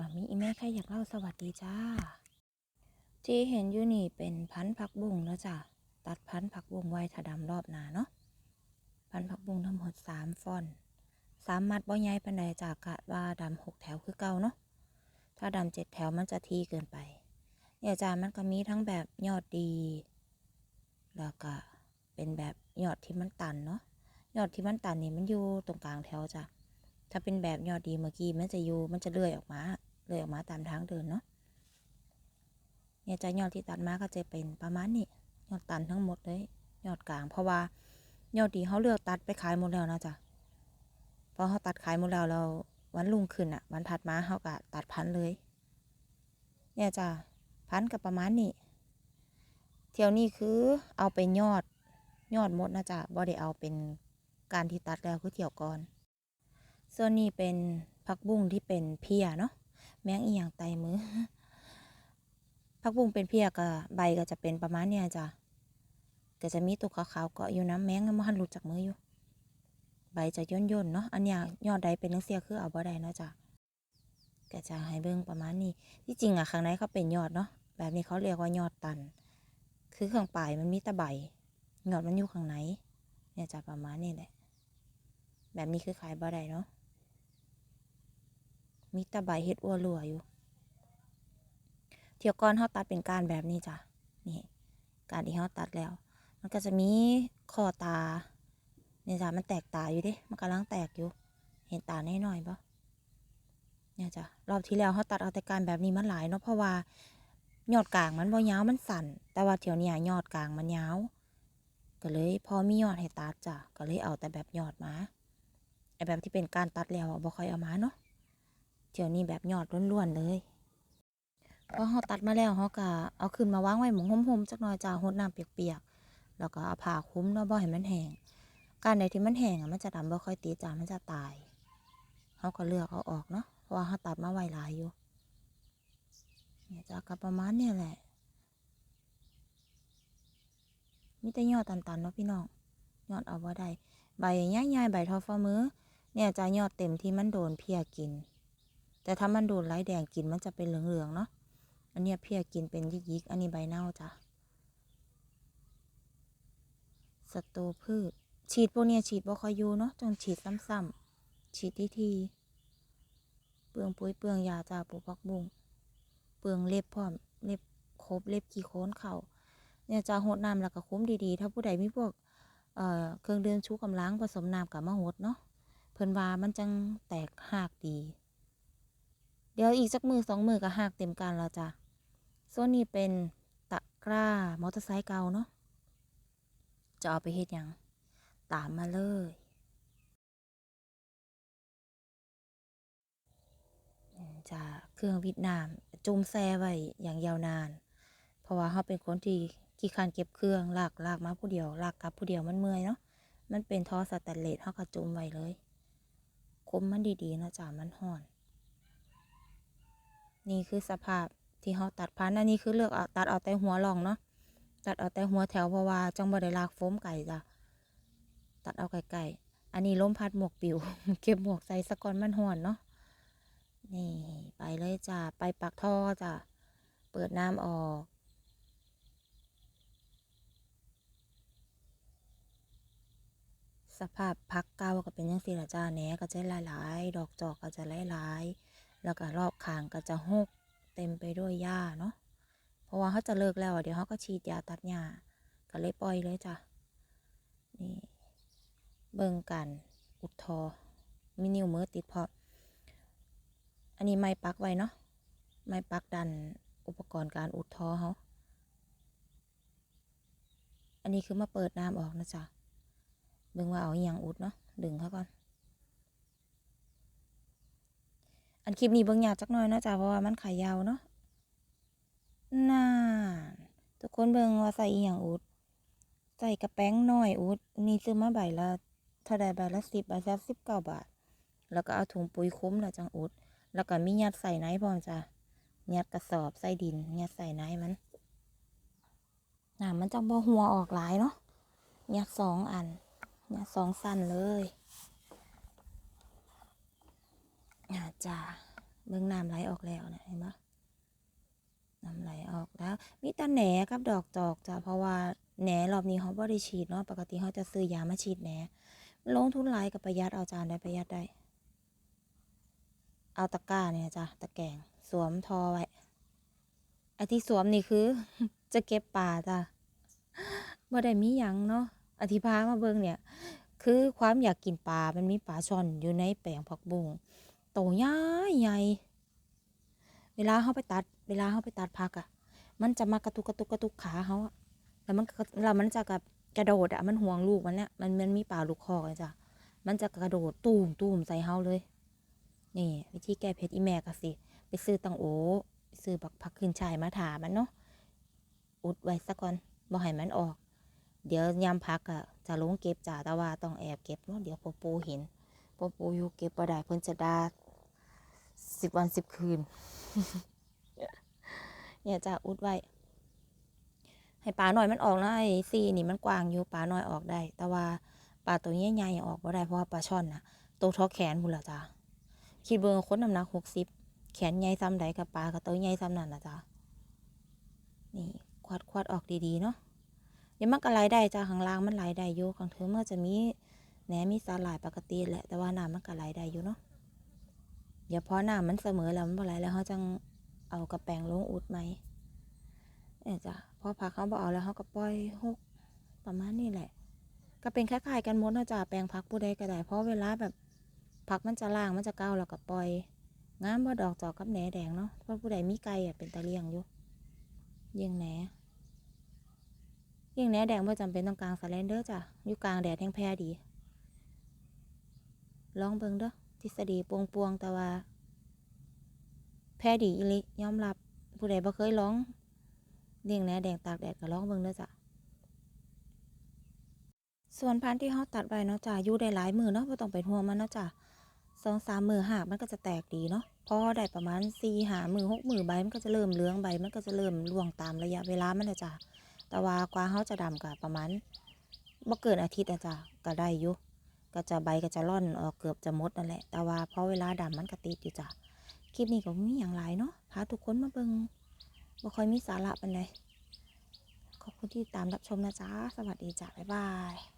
มามีอีแม่แค่อยากเล่าสวัสดีจ้า ที่เห็นอยู่นี่เป็นพันธุ์ผักบุ้งแล้วจ้ะ ตัดพันธุ์ผักบุ้งไว้ถ้าดำรอบหนาเนาะ พันธุ์ผักบุ้งทั้งหมดสามฟอนสามมัดบ่ใหญ่ปานใดจากกะว่าดำหกแถวคือเก่าเนาะ ถ้าดำเจ็ดแถวมันจะทีเกินไป เนี่ยจ้ามันก็มีทั้งแบบยอดดี แล้วก็เป็นแบบยอดที่มันตันเนาะ ยอดที่มันตันนี่มันอยู่ตรงกลางแถวจ้ะ ถ้าเป็นแบบยอดดีเมื่อกี้มันจะอยู่มันจะเลื่อยออกมา เลยออกมาตามทางเดินเนาะเนี่ยจะยอดที่ตัดมาก็จะเป็นประมาณนี้ยอดตันทั้งหมดเลยยอดกลาง เพราะว่ายอดดีเขาเลือกตัดไปขายหมดแล้วนะจ๊ะพอเขาตัดขายหมดแล้วเราวันรุ่งขึ้นอะวันถัดมาเขาก็ตัดพันเลย เนี่ยจ้ะพันกับประมาณนี้เที่ยวนี้คือเอาไปยอดยอดหมดนะจ๊ะบ่ได้เอาเป็นการที่ตัดแล้วคือเที่ยวก่อน ส่วนนี้เป็นผักบุ้งที่เป็นเพียเนาะ แมงอีหยังไตมือผักบุ้งเป็นเพียกับใบก็จะเป็นประมาณเนี้ยจ้ะก็จะมีตัวขาวๆเกาะอยู่น้ำแมงมันหันหลุดจากมืออยู่ ใบจะย่นๆเนาะอันนี้ยอดใดเป็นนังเสียคือเอาบ่ได้เนาะจ้ะก็จะให้เบิ่งประมาณนี้ที่จริงอะข้างในเขาเป็นยอดเนาะแบบนี้เขาเรียกว่ายอดตัน คือข้างปลายมันมีต่ใบยอดมันอยู่ข้างในเนี่ยจะประมาณนี้แหละแบบนี้คือขายบ่ได้เนาะ มีตะใบเฮ็ดอ้วรัวอยู่ เที่ยวก่อนเขาตัดเป็นการแบบนี้จ้ะ นี่ การที่เขาตัดแล้ว มันก็จะมีคอตาเนี่ยจ้ะมันแตกตาอยู่เด้ มันกำลังแตกอยู่ เห็นตาน้อยๆปะเนี่ยจ้ะ รอบที่แล้วเขาตัดเอาแต่การแบบนี้มันหลายเนาะ เพราะว่ายอดกลางมันบ่ยาวมันสั่น แต่ว่าเที่ยวเนี้ยยอดกลางมันยาว ก็เลยพอมียอดให้ตัดจ้ะ ก็เลยเอาแต่แบบยอดมาไอแบบที่เป็นการตัดแล้วอะบ่ค่อยเอามาเนาะ เที่ยวนี้แบบยอดล้วนๆเลยพอเขาตัดมาแล้วเขาก็เอาขึ้นมาวางไว้หมุงห่มๆจักหน่อยจ้าหดน้ำเปียกๆแล้วก็เอาผ้าคลุมเนาะบ่ให้มันแห้งการใดที่มันแห้งอะมันจะดำบ่ค่อยติดจ้ามันจะตายเขาก็เลือกเอาออกเนาะเพราะว่าเขาตัดมาไว้หลายอยู่เนี่ยจ้าก็ประมาณเนี่ยแหละมีแต่ยอดตันๆเนาะพี่น้องยอดเอาบ่ได้ใบใหญ่ๆใบทอฟ้ามือเนี่ยจะยอดเต็มที่มันโดนเพียกิน แต่ถ้ามันโดนไล่แดงกินมันจะเป็นเหลืองๆเนาะ อันนี้เพียกินเป็นยิกๆ อันนี้ใบเน่าจ้ะศัตรูพืช ฉีดพวกเนี้ยฉีดบ่ค่อยูเนาะต้องฉีดซ้ำๆ ฉีดทีทีๆเปลืองปุ๋ยเปลืองยาจ้าปลูกผักบุ้งเปลืองเล็บพร้อม เล็บครบเล็บกี่โค้นเข่าเนี่ยจะหดน้ำแล้วก็คุ้มดีๆ ถ้าผู้ใดมีพวกเอ่อเครื่องดื่มชูกำลังผสมน้ำกับมะหดเนาะเพิ่นว่ามันจังแตกหากดี เดี๋ยวอีกสักมือสองมือก็หากเต็มการแล้วจ้ะส่วนนี้เป็นตะกร้ามอเตอร์ไซค์เก่าเนาะจะเอาไปเฮ็ดยังตามมาเลย จะเครื่องวิดน้ำจุ่มแช่ไว้อย่างยาวนาน เพราะว่าเขาเป็นคนที่ขี้คร้านเก็บเครื่องลากลากมาผู้เดียวลากกลับผู้เดียวมันเมื่อยเนาะมันเป็นท่อสแตนเลสเขาก็จุ่มไว้เลย คมมันดีๆนะจ๊ะมันห่อน นี่คือสภาพที่เขาตัดพันธุ์อันนี้คือเลือกเอาตัดเอาแต่หัวรองเนาะตัดเอาแต่หัวแถวเพราะว่าจังบ่ได้ลากโฟมไก่จ้ะตัดเอาไก่ๆอันนี้ล้มพัดหมวกปิว เก็บหมวกใส่สะก่อนมันห่อนเนาะนี่ไปเลยจ้ะไปปักท่อจ้ะเปิดน้ำออกสภาพพักเก่าก็เป็นยังสีละจ้าแหนก็จะหลาย ๆ ดอกจอกก็จะหลาย ๆ แล้วก็รอบข้างก็จะหกเต็มไปด้วยหญ้าเนาะเพราะว่าเขาจะเลิกแล้วเดี๋ยวเขาก็ฉีดยาตัดหญ้าก็เลยปล่อยเลยจ้ะนี่เบิ่งกันอุดทอมีนิ้วมือติดพออันนี้ไม้ปักไว้เนาะไม้ปักดันอุปกรณ์การอุดทอเขาอันนี้คือมาเปิดน้ำออกนะจ๊ะเบิ่งว่าเอาอย่างอุดเนาะดึงเขาก่อน อันคลิปนี้เบิ่งยากจักหน่อยนะจ้ะเพราะว่ามันขายาวเนาะน่าทุกคนเบิ่งว่าใส่อีหยังอุด ใส่กระแป้งน้อยอุดนี่ซื้อมาใบละเท่าใดใบละสิบใบละสิบเก้าบาท แล้วก็เอาถุงปุ๋ยคุ้มล้วจังอุด แล้วก็มียัดใส่ไหนพร้อมจ้ะยัดกระสอบใส่ดินยัดใส่ไหนมันน้ำมันจังบ่หัวออกหลายเนาะยัดสองอันเนี่ยสองสั้นเลย อ่าจ้าเบิ่งน้ำไหลออกแล้วนะเห็นปะน้ำไหลออกแล้วมีแต่แหนกับดอกจอกจ้ะเพราะว่าแหนรอบนี้เขาบ่ได้ฉีดเนาะปกติเขาจะซื้อยามาฉีดแหนลงทุนหลายกับประหยัดเอาจานได้ประหยัดได้ เอาตะกร้าเนี่ยจ้ะตะแกงสวมทอไว้ไอ้ที่สวมนี่คือ จะเก็บปลาจ้ะบ่ได้มีหยังเนาะอธิพามาเบิ่งเนี่ย คือความอยากกินปลา มันมีปลาช่อนอยู่ในแปลงผักบุ้ง โตใหญ่ใหญ่เวลาเขาไปตัด เวลาเขาไปตัดผักอะ่ะมันจะมากระตุกกระตุกกระตุกขาเขาอะแล้วมันแล้วมันจะกับกระโดดอะมันห่วงลูกมันเนี่ยมันมันมีปลาลูกคอจ้ะมันจะกระโดดตูมตูมใส่เฮาเลย นี่ วิธีแก้เผ็ดอีแม่ก็สิ ไปซื้อตังโอไปซื้อบักผักขึ้นชายมาถามันเนาะอุดไว้สักก่อนบ่ให้มันออก เดี๋ยวยามพักอะจะลงเก็บจ่าแต่ว่าต้องแอบเก็บเนาะเดี๋ยวพ่อปูเห็นพ่อปูอยู่เก็บบ่ได้เพิ่นจะด่า สิบวันสิบคืน เนี่ยจะอุดไว้ ให้ปลาหน่อยมันออกนะไอ้ซีนี่มันกว้างอยู่ปลาหน่อยออกได้ แต่ว่าปลาตัวใหญ่ๆออกบ่ได้เพราะว่าปลาช่อนน่ะโตท่อแขนพุ่นละจ้ะคิดเบิ่งคนน้ำหนักหกสิบแขนใหญ่ซ้ำใดกับปลากับตัวใหญ่ซ้ำนั่นนะจ้ะนี่ควัดควัดออกดีๆเนาะเดี๋ยวมันก็ไหลได้จ้าข้างล่างมันไหลได้อยู่ข้างเธอเมื่อจะมีแหนมีสาหร่ายปกติแหละแต่ว่าน้ำมันก็ไหลได้อยู่เนาะ เดี๋ยวพอน้ำมันเสมอแล้วมันบ่ไหลแล้วเขาจังเอากระแปงลงอุดไหมเนี่ยจ้ะพอผักเขาบอกเอาแล้วเขาก็ปล่อยหกประมาณนี้แหละ ก็เป็นคล้ายๆกันหมดเนาะจ้ะแปลงผักผู้ใดก็ได้เพราะเวลาแบบผักมันจะล่างมันจะเก้าแล้วก็ปล่อยงามบ่ดอกจอกกับแหนแดงเนาะเพราะผู้ใดมีไก่อะเป็นตะเลียงอยู่เยี่ยงแหนยิ่งแหนแดงบ่จำเป็นต้องกลางสแลนเดอร์จ้ะอยู่กลางแดดแห้งแพ้ดี ลองเบิ่งเด้อ ษฎีปวงปวงแต่ว่า แพ้ดีอีหลิยอมรับผู้ใดบ่เคยลองเลี้ยงแหนแดงตากแดดก็ลองเบิ่งเด้อจ้ะส่วนพันธุ์ที่เฮาตัดไว้เนาะจ้ะอยู่ได้หลายมือเนาะบ่ต้องเป็นห่วงมันเนาะจ้ะสองสามมือหากมันก็จะแตกดีเนาะพอได้ประมาณสี่หามือหกมือใบมันก็จะเริ่มเหลืองใบมันก็จะเริ่มร่วงตามระยะเวลามันนะจ้ะแต่ว่ากว่าเขาจะดำก็ประมาณบ่เกินอาทิตย์อะจ้ะก็ได้อยู่ ก็จะใบก็จะร่อนออกเกือบจะมดนั่นแหละ แต่ว่าพอเวลาดำมันก็ติดอยู่จ้ะ คลิปนี้ก็มีอย่างไรเนาะ พาทุกคนมาเบิ่งบ่ค่อยมีสาระปานใดขอบคุณที่ตามรับชมนะจ๊ะ สวัสดีจ้ะ บ๊ายบาย